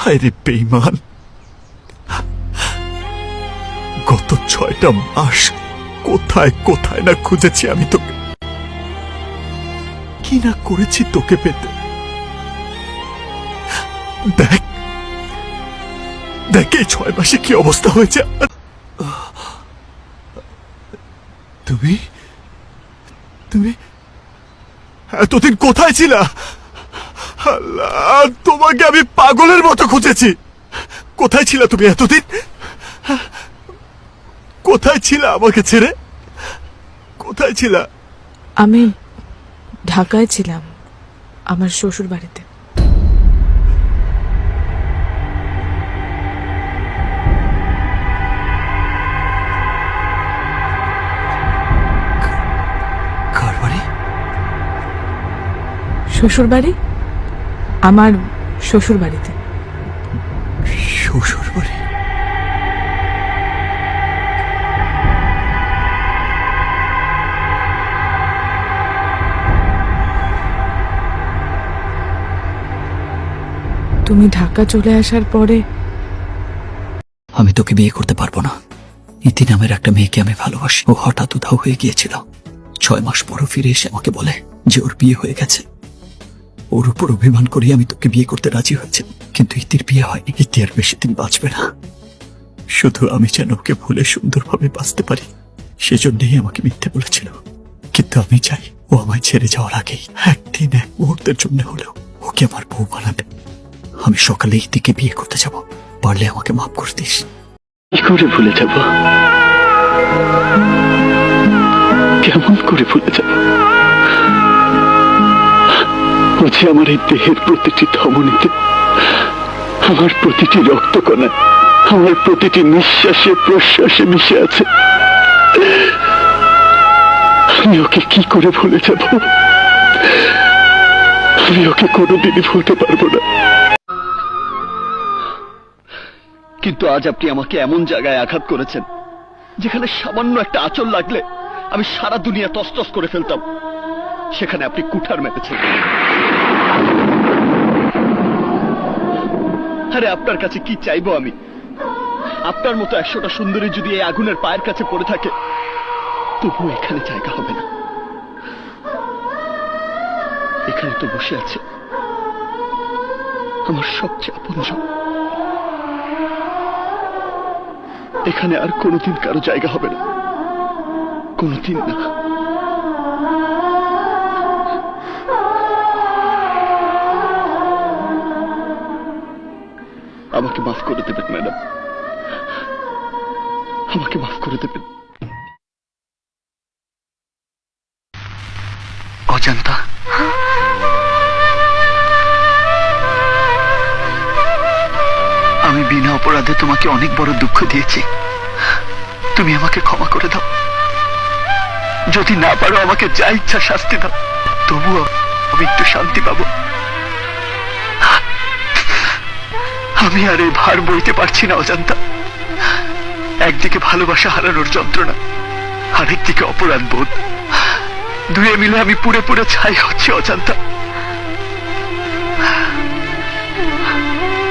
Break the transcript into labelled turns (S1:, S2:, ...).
S1: হায় বেইমান গত ছয়টা মাস কোথায় কোথায় না খুঁজেছি আমি তোকে। কি না করেছি তোকে পেতে? দেখ দেখ এই ছয় মাসে কি অবস্থা হয়েছে। তুমি তুমি এতদিন কোথায় ছিলা? আল্লাহ তোমাকে আমি পাগলের মতো খুঁজেছি। কোথায় ছিল তুমি এতদিন? কোথায় ছিল আমাকে ছেড়ে? কোথায় ছিল?
S2: আমি ঢাকায় ছিলাম আমার শ্বশুর বাড়িতে। শ্বশুর বাড়ি? আমার শ্বশুর বাড়িতে
S1: শ্বশুর বাড়ি
S2: তুমি ঢাকা চলে আসার পরে
S3: আমি তোকে বিয়ে করতে পারব না। ইতি নামের একটা মেয়েকে আমি ভালোবাসি। ও হঠাৎ উধাও হয়ে গিয়েছিল। ছয় মাস পরও ফিরে এসে আমাকে বলে যে ওর বিয়ে হয়ে গেছে। ওর উপর অভিমান করে আমি তোকে বিয়ে করতে রাজি হয়েছে। কিন্তু ইতির বিয়ে হয়নি। ইতি আর বেশি দিন বাঁচবে না। শুধু আমি যেন ওকে ভুলে সুন্দরভাবে বাঁচতে পারি, সেজন্যই আমাকে মিথ্যে বলেছিল। কিন্তু আমি চাই ও আমায় ছেড়ে যাওয়ার আগেই একদিন এক মুহূর্তের জন্য হলেও ওকে আমার বউ বানাবে আমি সকালে ইতিকে বিয়ে করতে যাব। পারলে আমাকে মাফ করে দিস। কি করে ভুলে যাব? কেমন করে ভুলে যাব যে আমার এই দেহের প্রতিটি ধমনীতে। আমার প্রতিটি রক্তকণা, আমার প্রতিটি নিঃশ্বাসে, প্রশ্বাসে মিশে আছে। আমি ওকে কি করে ভুলে যাব? আমি ওকে কোনোদিনই ভুলতে পারব না। কিন্তু আজ আপনি আমাকে এমন জায়গায় আঘাত করেছেন, যেখানে সামান্য একটা আচল লাগলে আমি সারা দুনিয়া তস্তস করে ফেলতাম। সেখানে আপনি কুঠার মেতেছেন আরে, আপনার কাছে কি চাইব আমি? আপনার মতো একশোটা সুন্দরী যদি এই আগুনের পায়ের কাছে পড়ে থাকে, তবুও এখানে জায়গা হবে না। এখানে তো বসে আছে আমার সবচেয়ে আপনজন। এখানে আর কোনোদিন কারও জায়গা হবে না, কোনোদিন না। আমাকে মাফ করে দেবেন, ম্যাডাম। আমাকে মাফ করে দেবেন। অজান্তা। আমি বিনা অপরাধে তোমাকে অনেক বড় দুঃখ দিয়েছি। তুমি আমাকে ক্ষমা করে দাও। যদি না পারো আমাকে যা ইচ্ছা শাস্তি দাও, তবুও আমি একটু শান্তি পাবো। আমি আর এই ভার বইতে পারছি না, অজান্তা। একদিকে ভালোবাসা হারানোর যন্ত্রণা, আরেকদিকে অপরাধ বোধ। দুয়ে মিলে আমি পুরে পুরে ছাই হচ্ছে, অজান্তা।